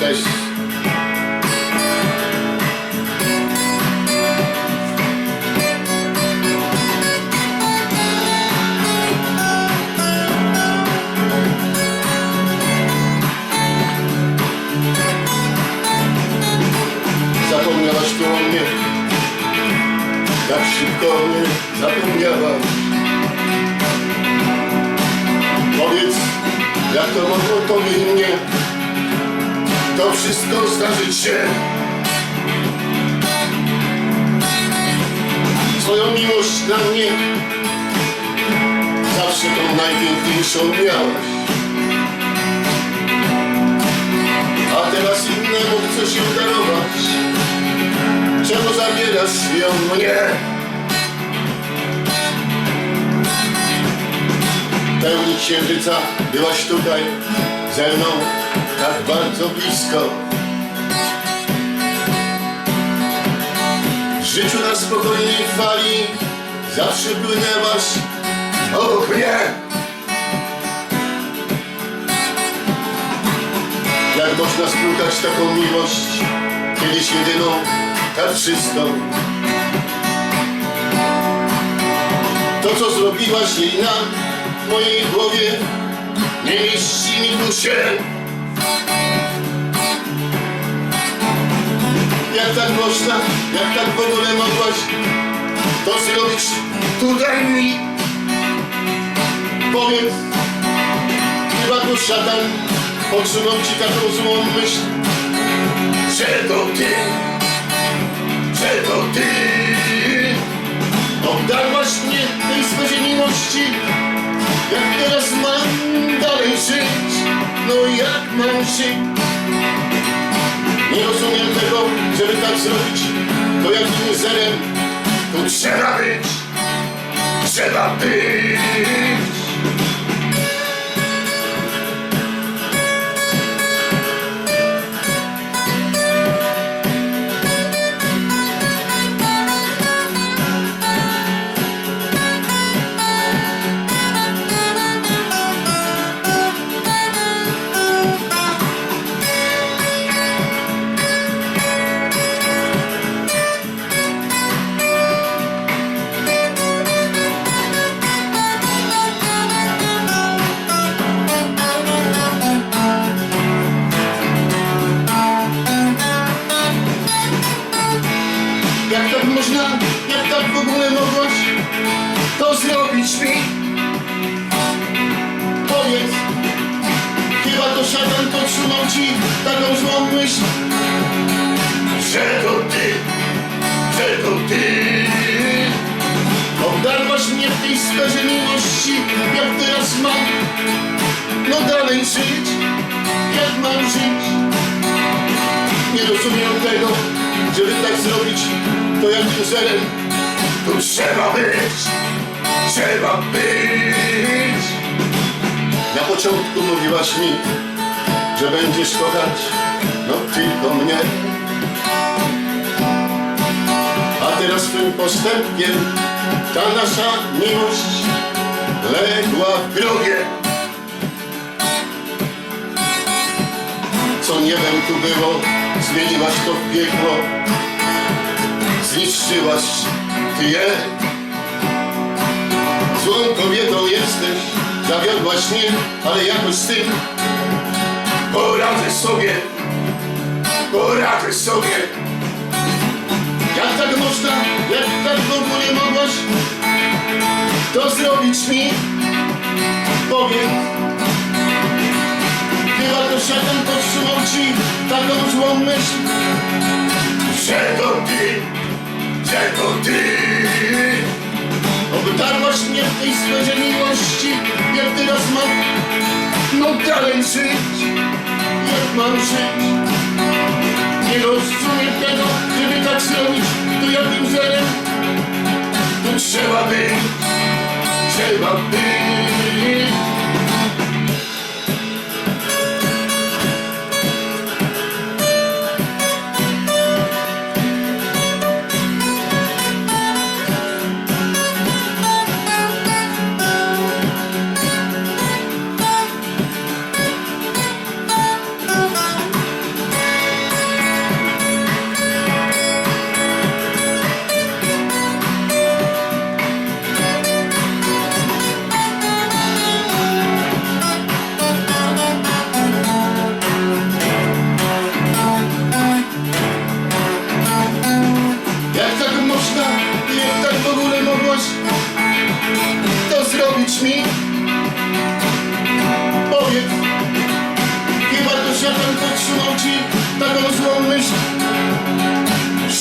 Cześć. Zapomniałaś tu o mnie. Tak szybko mnie zapomniałaś Powiedz, jak to mnie To wszystko zdarzyć się. Swoją miłość dla mnie Zawsze tą najpiękniejszą miałaś A teraz innemu chcesz ją darować. Czemu zabierasz ją mnie? Pełni księżyca byłaś tutaj ze mną tak bardzo blisko. W życiu na spokojnej fali zawsze płynęłaś. Obok mnie Jak można splutać taką miłość Kiedyś jedyną, tak czystą To co zrobiłaś jej na mojej głowie Nie mieści mi tu się Jak tak można, jak tak w ogóle mogłaś To zrobić? Tutaj mi Powiedz Chyba to szatan podsunął ci taką złą myśl. Że to ty? Że to ty? Obdarłaś mnie tej sferze miłości. Jak teraz mam dalej żyć? No jak mam żyć żeby tak zrobić To jakim zerem Tu trzeba być. Trzeba być Jak tak można, jak tak w ogóle mogłaś to zrobić mi? Powiedz, chyba to szatan podsunął ci taką złą myśl, że to ty, że to ty. Obdarłaś mnie w tej sferze miłości, jak teraz mam, no dalej żyć, jak mam żyć. Nie rozumiem tego, żeby tak zrobić, to jakim zelem tu trzeba być, trzeba być. Na początku mówiłaś mi, że będziesz kochać, no tylko mnie. A teraz tym postępkiem ta nasza miłość legła w grobie. Co niebem tu było, zmieniłaś to w piekło Zniszczyłaś ty je. Złą kobietą jesteś, zawiodłaś mnie Ale jakoś z tym poradzę sobie Poradzę sobie. Jak tak można, jak tak w ogóle mogłaś To zrobić mi? Powiem taką złą myśl. Że to ty, że to ty? Obdarłaś mnie w tej sferze miłości Jak teraz mam, no dalej żyć Jak mam żyć? Nie rozumiem tego, żeby tak zrobić To jakim zerem Tu trzeba być, trzeba być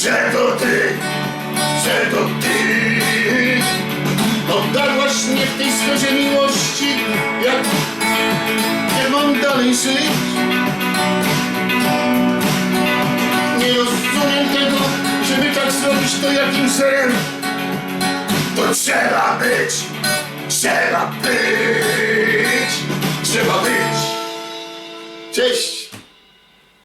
Że to ty, że to ty Obdarłaś mnie w tej sferze miłości Jak, jak mam dalej żyć? Nie rozumiem tego, żeby tak zrobić to jakim celem To trzeba być, trzeba być, trzeba być Cześć!